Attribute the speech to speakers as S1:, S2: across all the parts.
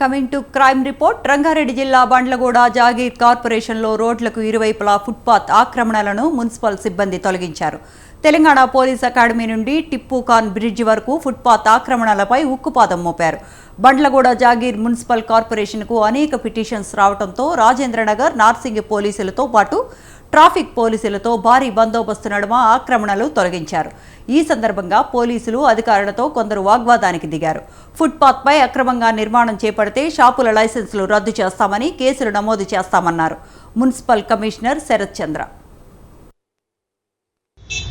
S1: Coming to crime report. Rangareddy జిల్లా బండ్లగూడ జాగీర్ కార్పొరేషన్లో రోడ్లకు ఇరువైపులా ఫుట్పాత్ ఆక్రమణలను మున్సిపల్ సిబ్బంది తొలగించారు. తెలంగాణ పోలీస్ అకాడమీ నుండి టిప్పు ఖాన్ బ్రిడ్జ్ వరకు ఫుట్పాత్ ఆక్రమణలపై ఉక్కుపాదం మోపారు. బండ్లగూడ జాగీర్ మున్సిపల్ కార్పొరేషన్కు అనేక పిటిషన్స్ రావడంతో రాజేంద్రనగర్ నార్సింగి పోలీసులతో పాటు ట్రాఫిక్ పోలీసులతో భారీ బందోబస్తు నడుమ ఆక్రమణలు తొలగించారు. ఈ సందర్భంగా పోలీసులు అధికారులతో కొందరు వాగ్వాదానికి దిగారు. ఫుట్పాత్పై అక్రమంగా నిర్మాణం చేపడితే షాపుల లైసెన్సులు రద్దు చేస్తామని కేసులు నమోదు చేస్తామన్నారు. Municipal commissioner Sharath Chandra.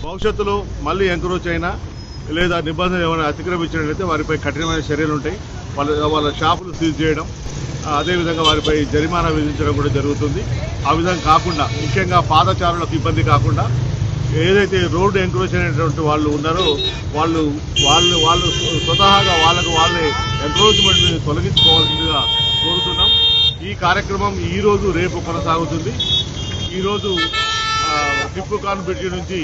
S2: భవిష్యత్తులో మళ్ళీ ఎంకరేజ్ అయినా లేదా నిబంధనలు ఏమైనా అతిక్రమించినట్లయితే వారిపై కఠినమైన చర్యలు ఉంటాయి. వాళ్ళ వాళ్ళ షాపులు సీజ్ చేయడం అదేవిధంగా వారిపై జరిమానా విధించడం కూడా జరుగుతుంది. ఆ విధంగా కాకుండా ముఖ్యంగా పాదచారులకు ఇబ్బంది కాకుండా ఏదైతే రోడ్డు ఎంక్రోచ్ అయినటువంటి వాళ్ళు ఉన్నారో వాళ్ళు వాళ్ళు వాళ్ళు స్వతహాగా వాళ్ళకు వాళ్ళే ఎంకరేజ్మెంట్ని తొలగించుకోవాల్సిందిగా కోరుతున్నాం. ఈ కార్యక్రమం ఈరోజు రేపు కొనసాగుతుంది. ఈరోజు ఆ, టిప్పు ఖాన్ బ్రిడ్జి నుంచి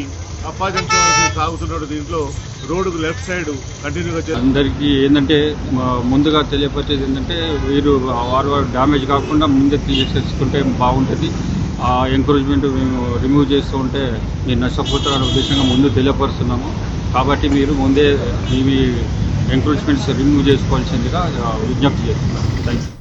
S2: అప్పాజంక్షన్ సాగుతున్నాడు దీంట్లో రోడ్డుకు లెఫ్ట్ సైడ్ కంటిన్యూగా
S3: అందరికీ ఏంటంటే ముందుగా తెలియపరిచేది ఏంటంటే వీరు వారు వారు డ్యామేజ్ కాకుండా ముందే తీసేసుకుంటే బాగుంటుంది. ఆ ఎంకరేజ్మెంట్ మేము రిమూవ్ చేస్తూ ఉంటే మీరు నష్టపోతారనే ఉద్దేశంగా ముందు తెలియపరుస్తున్నాము. కాబట్టి మీరు ముందే ఇవి ఎంకరేజ్మెంట్స్ రిమూవ్ చేసుకోవాల్సిందిగా విజ్ఞప్తి చేస్తున్నాం. Thank you